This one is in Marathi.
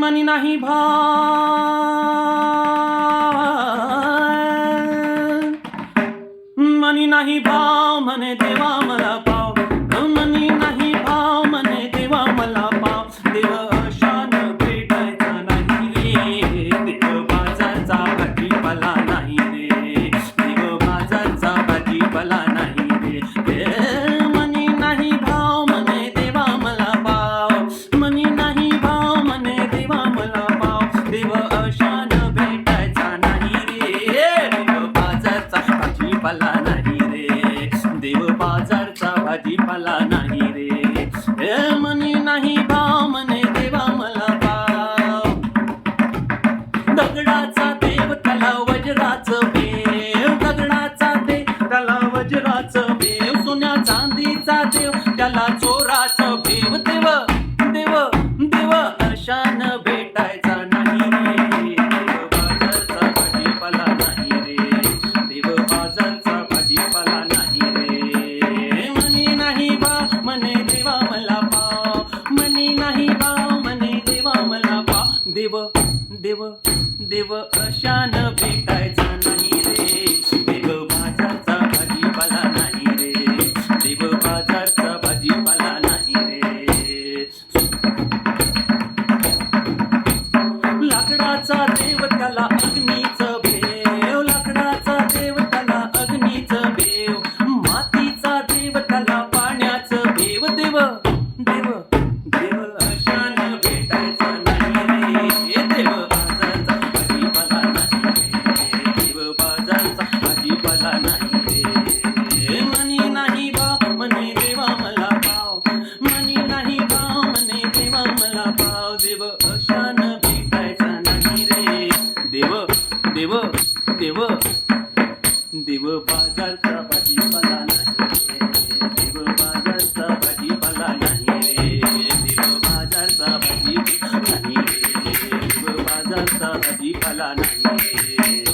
मनी नाही भा मनी नाही भाव मने देवा मला पाव. मनी नाही भाजीपाला नाही रे. देव बाजारचा भाजीपाला नाही रे. हे म्हणे नाही भाव म्हणे देवा मला भाव दगडाचा देव त्याला वज्राच देव दगडाचा देव त्याला वज्राच देव सोन्या चांदीचा देव देव अशान भेटायचा नाही रे. देव बाजारचा भाजीपाला नाही रे. देव बाजारचा भाजीपाला नाही रे. लाकडाचा देव त्याला देव बाजारचा भाजीपाला नाही. देव बाजारचा भाजीपाला नाही. देव बाजारचा भाजी नाही. देव बाजारचा भाजीपाला नाही.